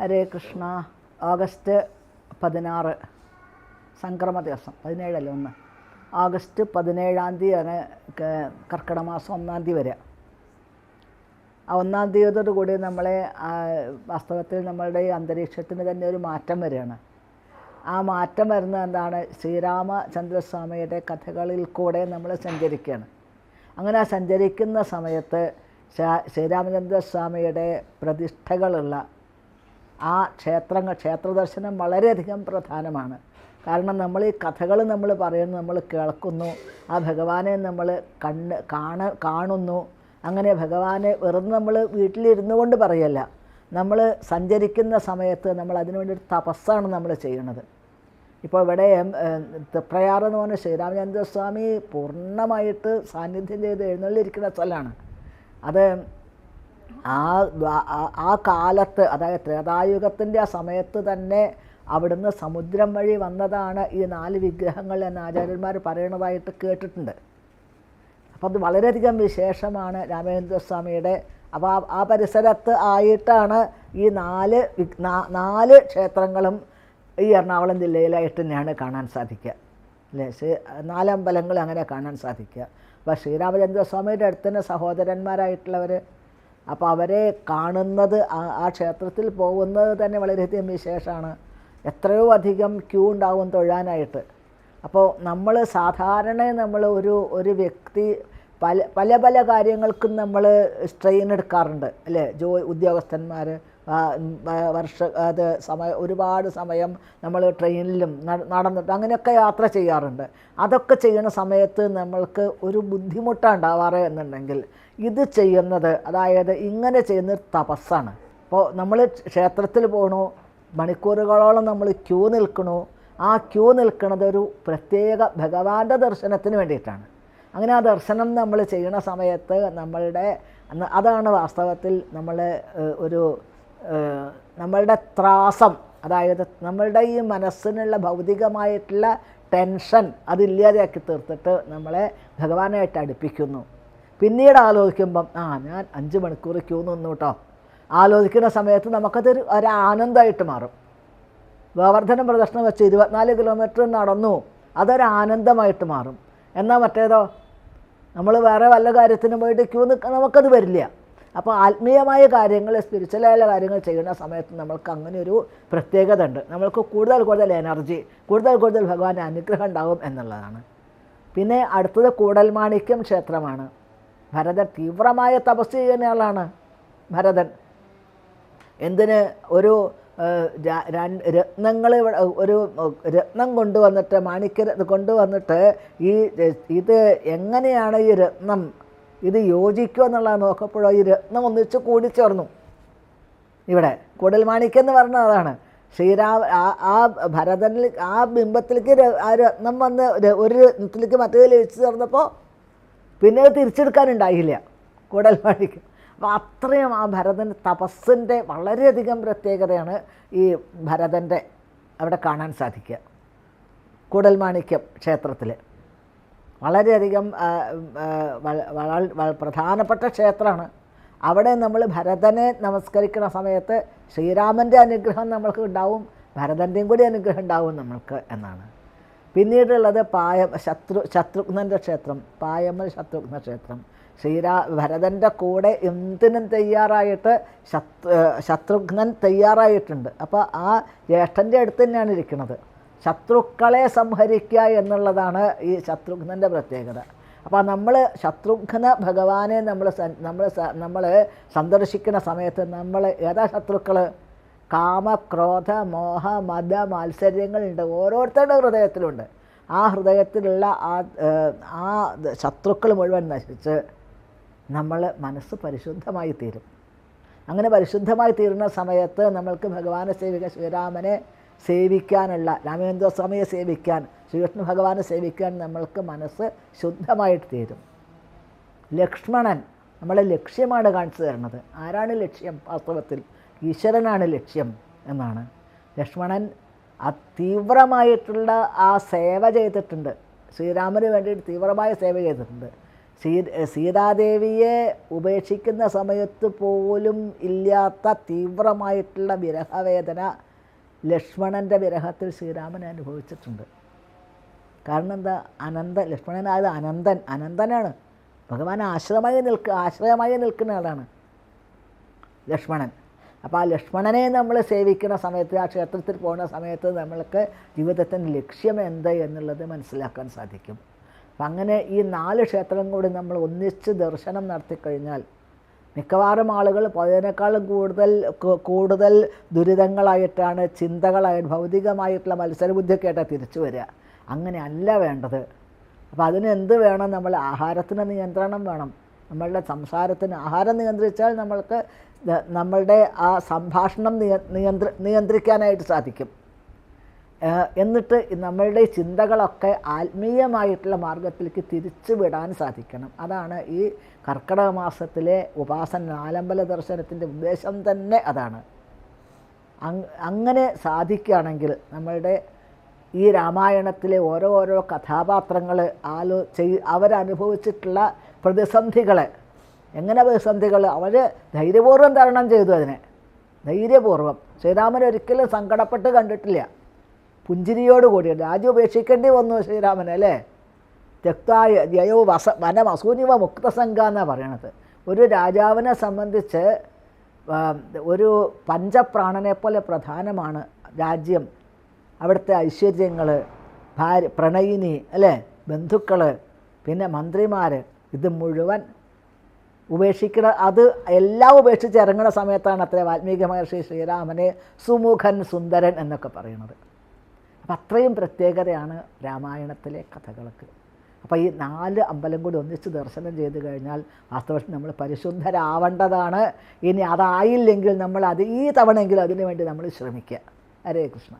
ഹരേ Krishna August പതിനാറ് സംക്രമ ദിവസം പതിനേഴല്ല ഒന്ന്? ഓഗസ്റ്റ് പതിനേഴാം തീയതിയാണ് കർക്കിടക മാസം ഒന്നാം തീയതി വരെ ആ ഒന്നാം തീയതിയോട് കൂടി നമ്മളെ വാസ്തവത്തിൽ നമ്മളുടെ അന്തരീക്ഷത്തിന് തന്നെ ഒരു മാറ്റം വരികയാണ്. ആ മാറ്റം വരുന്നത് എന്താണ്? ശ്രീരാമചന്ദ്രസ്വാമിയുടെ കഥകളിൽ കൂടെ നമ്മൾ സഞ്ചരിക്കുകയാണ്. അങ്ങനെ സഞ്ചരിക്കുന്ന സമയത്ത് ശ്രീ- ശ്രീരാമചന്ദ്രസ്വാമിയുടെ പ്രതിഷ്ഠകളുള്ള ആ ക്ഷേത്രങ്ങൾ ക്ഷേത്രദർശനം വളരെയധികം പ്രധാനമാണ്. കാരണം നമ്മൾ ഈ കഥകൾ നമ്മൾ പറയുന്നു നമ്മൾ കേൾക്കുന്നു ആ ഭഗവാനെ നമ്മൾ കണ്ണ് കാണ കാണുന്നു. അങ്ങനെ ഭഗവാനെ വെറുതെ നമ്മൾ വീട്ടിലിരുന്നു കൊണ്ട് പറയല്ല. നമ്മൾ സഞ്ചരിക്കുന്ന സമയത്ത് നമ്മൾ അതിനുവേണ്ടി ഒരു തപസ്സാണ് നമ്മൾ ചെയ്യുന്നത് ഇപ്പോൾ ഇവിടെ തൃപ്രയാർ എന്ന് പറഞ്ഞ ശ്രീരാമചന്ദ്രസ്വാമി പൂർണമായിട്ട് സാന്നിധ്യം ചെയ്ത് എഴുന്നള്ളിരിക്കുന്ന സ്ഥലമാണ്. അത് ആ ആ- കാലത്ത് അതായത് ത്രേതായുഗത്തിന്റെ ആ സമയത്ത് തന്നെ അവിടുന്ന് സമുദ്രം വഴി വന്നതാണ് ഈ നാല് വിഗ്രഹങ്ങൾ എന്ന് ആചാര്യന്മാർ പറയണതായിട്ട് കേട്ടിട്ടുണ്ട്. അപ്പം അത് വളരെയധികം വിശേഷമാണ് രാമചന്ദ്രസ്വാമിയുടെ അപ്പോൾ ആ ആ പരിസരത്ത് ആയിട്ടാണ് ഈ നാല് നാല് ക്ഷേത്രങ്ങളും ഈ എറണാകുളം ജില്ലയിലായിട്ട് തന്നെയാണ് കാണാൻ സാധിക്കുക. അല്ലേ? ശ്രീ നാലമ്പലങ്ങൾ അങ്ങനെ കാണാൻ സാധിക്കുക. അപ്പോൾ ശ്രീരാമചന്ദ്രസ്വാമിയുടെ അടുത്ത് തന്നെ സഹോദരന്മാരായിട്ടുള്ളവർ അപ്പോൾ അവരെ കാണുന്നത് ആ ക്ഷേത്രത്തിൽ പോകുന്നത് തന്നെ വളരെയധികം വിശേഷമാണ്. എത്രയോ അധികം ക്യൂ ഉണ്ടാവും തൊഴാനായിട്ട്. അപ്പോൾ നമ്മൾ സാധാരണ നമ്മൾ ഒരു ഒരു വ്യക്തി പല പല പല കാര്യങ്ങൾക്കും നമ്മൾ സ്ട്രെയിൻ എടുക്കാറുണ്ട് അല്ലേ? ജോ ഉദ്യോഗസ്ഥന്മാർ വർഷ അത് സമയം ഒരുപാട് സമയം നമ്മൾ ട്രെയിനിലും നടന്നിട്ട് അങ്ങനെയൊക്കെ യാത്ര ചെയ്യാറുണ്ട്. അതൊക്കെ ചെയ്യുന്ന സമയത്ത് നമ്മൾക്ക് ഒരു ബുദ്ധിമുട്ടാണ് ഉണ്ടാവാറ് എന്നുണ്ടെങ്കിൽ ഇത് ചെയ്യുന്നത് അതായത് ഇങ്ങനെ ചെയ്യുന്ന തപസ്സാണ്. അപ്പോൾ നമ്മൾ ക്ഷേത്രത്തിൽ പോകണു മണിക്കൂറുകളോളം നമ്മൾ ക്യൂ നിൽക്കണു. ആ ക്യൂ നിൽക്കുന്നത് ഒരു പ്രത്യേക ഭഗവാന്റെ ദർശനത്തിന് വേണ്ടിയിട്ടാണ്. അങ്ങനെ ആ ദർശനം നമ്മൾ ചെയ്യുന്ന സമയത്ത് നമ്മളുടെ അതാണ് വാസ്തവത്തിൽ നമ്മൾ ഒരു നമ്മളുടെ ത്രാസം അതായത് നമ്മളുടെ ഈ മനസ്സിനുള്ള ഭൗതികമായിട്ടുള്ള ടെൻഷൻ അതില്ലാതെയാക്കി തീർത്തിട്ട് നമ്മളെ ഭഗവാനായിട്ട് അടുപ്പിക്കുന്നു. പിന്നീട് ആലോചിക്കുമ്പം ആ ഞാൻ അഞ്ച് മണിക്കൂർ ക്യൂ നിന്നു കേട്ടോ ആലോചിക്കുന്ന സമയത്ത് നമുക്കതൊരു ഒരു ആനന്ദമായിട്ട് മാറും. ഗോവർദ്ധന പ്രദർശനം വെച്ച് ഇരുപത്തിനാല് കിലോമീറ്റർ നടന്നു അതൊരു ആനന്ദമായിട്ട് മാറും. എന്നാൽ മറ്റേതോ? നമ്മൾ വേറെ വല്ല കാര്യത്തിനും പോയിട്ട് ക്യൂ നിൽക്കാൻ നമുക്കത് വരില്ല. അപ്പോൾ ആത്മീയമായ കാര്യങ്ങൾ സ്പിരിച്വലായ കാര്യങ്ങൾ ചെയ്യുന്ന സമയത്ത് നമ്മൾക്ക് അങ്ങനെ ഒരു പ്രത്യേകത ഉണ്ട്. നമ്മൾക്ക് കൂടുതൽ കൂടുതൽ എനർജി കൂടുതൽ കൂടുതൽ ഭഗവാന്റെ അനുഗ്രഹം ഉണ്ടാവും എന്നുള്ളതാണ്. പിന്നെ അടുത്തത് കൂടൽമാണിക്യം ക്ഷേത്രമാണ്. ഭരതൻ തീവ്രമായ തപസ് ചെയ്യുന്ന ആളാണ് ഭരതൻ. എന്തിന് ഒരു രത്നങ്ങൾ ഒരു രത്നം കൊണ്ടുവന്നിട്ട് മാണിക്യ കൊണ്ടുവന്നിട്ട് ഈ ഇത് എങ്ങനെയാണ് ഈ രത്നം ഇത് യോജിക്കുക എന്നുള്ളത് നോക്കപ്പോഴോ ഈ രത്നം ഒന്നിച്ച് കൂടിച്ചേർന്നു. ഇവിടെ കൂടൽ മാണിക്യം എന്ന് പറഞ്ഞ അതാണ്. ശ്രീരാമ ആ ഭരതനിൽ ആ ബിംബത്തിലേക്ക് ആ രത്നം വന്ന് ഒരു രത്നത്തിലേക്ക് മറ്റേ ലഭിച്ചു ചേർന്നപ്പോൾ പിന്നെ തിരിച്ചെടുക്കാനുണ്ടായില്ല കൂടൽ മാണിക്യം അപ്പോൾ അത്രയും ആ ഭരതൻ തപസ്സിന്റെ വളരെയധികം പ്രത്യേകതയാണ് ഈ ഭരതന്റെ അവിടെ കാണാൻ സാധിക്കുക. കൂടൽമാണിക്യം ക്ഷേത്രത്തിൽ വളരെയധികം പ്രധാനപ്പെട്ട ക്ഷേത്രമാണ്. അവിടെ നമ്മൾ ഭരതനെ നമസ്കരിക്കുന്ന സമയത്ത് ശ്രീരാമന്റെ അനുഗ്രഹം നമ്മൾക്ക് ഉണ്ടാവും ഭരതന്റെയും കൂടി അനുഗ്രഹം ഉണ്ടാവും നമ്മൾക്ക് എന്നാണ്. പിന്നീടുള്ളത് പായ ശത്രു ശത്രുഘ്നന്റെ ക്ഷേത്രം പായമൽ ശത്രുഘ്ന ക്ഷേത്രം. ശ്രീരാ ഭരതന്റെ കൂടെ എന്തിനും തയ്യാറായിട്ട് ശത്രു ശത്രുഘ്നൻ തയ്യാറായിട്ടുണ്ട്. അപ്പോൾ ആ ജ്യേഷ്ഠന്റെ അടുത്ത് തന്നെയാണ് ഇരിക്കുന്നത്. ശത്രുക്കളെ സംഹരിക്കുക എന്നുള്ളതാണ് ഈ ശത്രുഘ്നന്റെ പ്രത്യേകത. അപ്പോൾ നമ്മൾ ശത്രുഘ്ന ഭഗവാനെ നമ്മൾ നമ്മൾ നമ്മൾ സന്ദർശിക്കുന്ന സമയത്ത് നമ്മൾ ഏതാ ശത്രുക്കൾ? കാമ ക്രോധ മോഹ മത മാത്സര്യങ്ങളുണ്ട് ഓരോരുത്തരുടെ ഹൃദയത്തിലുണ്ട്. ആ ഹൃദയത്തിലുള്ള ആ ആ ശത്രുക്കൾ മുഴുവൻ നശിച്ച് നമ്മൾ മനസ്സ് പരിശുദ്ധമായി തീരും. അങ്ങനെ പരിശുദ്ധമായി തീരുന്ന സമയത്ത് നമ്മൾക്ക് ഭഗവാനെ സേവിക്കാൻ ശ്രീരാമനെ സേവിക്കാനുള്ള രാമചന്ദ്രസ്വാമിയെ സേവിക്കാൻ ശ്രീകൃഷ്ണ ഭഗവാനെ സേവിക്കാൻ നമ്മൾക്ക് മനസ്സ് ശുദ്ധമായിട്ട് തീരും. ലക്ഷ്മണൻ നമ്മളെ ലക്ഷ്യമാണ് കാണിച്ചു തരുന്നത്. ആരാണ് ലക്ഷ്യം? വാസ്തവത്തിൽ ഈശ്വരനാണ് ലക്ഷ്യം എന്നാണ്. ലക്ഷ്മണൻ അതീവ്രമായിട്ടുള്ള ആ സേവ ചെയ്തിട്ടുണ്ട്. ശ്രീരാമന് വേണ്ടിയിട്ട് തീവ്രമായ സേവ ചെയ്തിട്ടുണ്ട്. സീ സീതാദേവിയെ ഉപേക്ഷിക്കുന്ന സമയത്ത് പോലും ഇല്ലാത്ത തീവ്രമായിട്ടുള്ള വിരഹവേദന ലക്ഷ്മണന്റെ വിരഹത്തിൽ ശ്രീരാമൻ അനുഭവിച്ചിട്ടുണ്ട്. കാരണം എന്താ? അനന്ത ലക്ഷ്മണനായത് അനന്തൻ. അനന്തനാണ്. ഭഗവാൻ ആശ്രമമായി നിൽക്കുക ആശ്രയമായി നിൽക്കുന്ന ആളാണ് ലക്ഷ്മണൻ. അപ്പോൾ ആ ലക്ഷ്മണനെ നമ്മൾ സേവിക്കുന്ന സമയത്ത് ആ ക്ഷേത്രത്തിൽ പോകുന്ന സമയത്ത് നമ്മൾക്ക് ജീവിതത്തിന്റെ ലക്ഷ്യം എന്ത് എന്നുള്ളത് മനസ്സിലാക്കാൻ സാധിക്കും. അപ്പം അങ്ങനെ ഈ നാല് ക്ഷേത്രം കൂടി നമ്മൾ ഒന്നിച്ച് ദർശനം നടത്തിക്കഴിഞ്ഞാൽ മിക്കവാറും ആളുകൾ അതിനേക്കാളും കൂടുതൽ കൂടുതൽ ദുരിതങ്ങളായിട്ടാണ് ചിന്തകളായിട്ട് ഭൗതികമായിട്ടുള്ള മത്സരബുദ്ധിയൊക്കെയായിട്ട് തിരിച്ചു വരിക. അങ്ങനെ അല്ല വേണ്ടത്. അപ്പോൾ അതിന് എന്ത് വേണം? നമ്മൾ ആഹാരത്തിന് നിയന്ത്രണം വേണം. നമ്മളുടെ സംസാരത്തിന് ആഹാരം നിയന്ത്രിച്ചാൽ നമ്മൾക്ക് നമ്മളുടെ ആ സംഭാഷണം നിയന്ത്രി നിയന്ത്രിക്കാനായിട്ട് സാധിക്കും. എന്നിട്ട് നമ്മളുടെ ചിന്തകളൊക്കെ ആത്മീയമായിട്ടുള്ള മാർഗത്തിലേക്ക് തിരിച്ചു വിടാൻ സാധിക്കണം. അതാണ് ഈ കർക്കിടക മാസത്തിലെ ഉപാസന ആലമ്പല ദർശനത്തിന്റെ ഉദ്ദേശം തന്നെ അതാണ്. അങ്ങനെ സാധിക്കുകയാണെങ്കിൽ നമ്മളുടെ ഈ രാമായണത്തിലെ ഓരോ ഓരോ കഥാപാത്രങ്ങൾ ആലോ ചെയ് അവരനുഭവിച്ചിട്ടുള്ള പ്രതിസന്ധികളെ എങ്ങനെ പ്രതിസന്ധികൾ അവർ ധൈര്യപൂർവം തരണം ചെയ്തു അതിനെ. ധൈര്യപൂർവം. ശ്രീരാമൻ ഒരിക്കലും സങ്കടപ്പെട്ട് കണ്ടിട്ടില്ല. പുഞ്ചിരിയോട് കൂടി രാജ്യം ഉപേക്ഷിക്കേണ്ടി വന്നു ശ്രീരാമൻ അല്ലേ? തെക്തായ ജയോ വസ വനം അസൂനിവ മുക്തസംഘ എന്നാണ് പറയണത്. ഒരു രാജാവിനെ സംബന്ധിച്ച് ഒരു പഞ്ചപ്രാണനെ പോലെ പ്രധാനമാണ് രാജ്യം. അവിടുത്തെ ഐശ്വര്യങ്ങൾ ഭാര്യ പ്രണയിനി അല്ലേ? ബന്ധുക്കൾ പിന്നെ മന്ത്രിമാർ ഇത് മുഴുവൻ ഉപേക്ഷിക്കണ അത് എല്ലാം ഉപേക്ഷിച്ച് ഇറങ്ങുന്ന സമയത്താണ് അത്ര വാൽമീകി മഹർഷി ശ്രീരാമനെ സുമുഖൻ സുന്ദരൻ എന്നൊക്കെ പറയുന്നത് അപ്പം അത്രയും പ്രത്യേകതയാണ് രാമായണത്തിലെ കഥകൾക്ക് അപ്പോൾ ഈ നാല് അമ്പലം കൂടി ഒന്നിച്ച് ദർശനം ചെയ്ത് കഴിഞ്ഞാൽ വാസ്തവത്തിൽ നമ്മൾ പരിശുദ്ധരാവേണ്ടതാണ്. ഇനി അതായില്ലെങ്കിൽ നമ്മൾ അത് ഈ തവണയെങ്കിലും അതിനു വേണ്ടി നമ്മൾ ശ്രമിക്കുക. ഹരേ കൃഷ്ണ.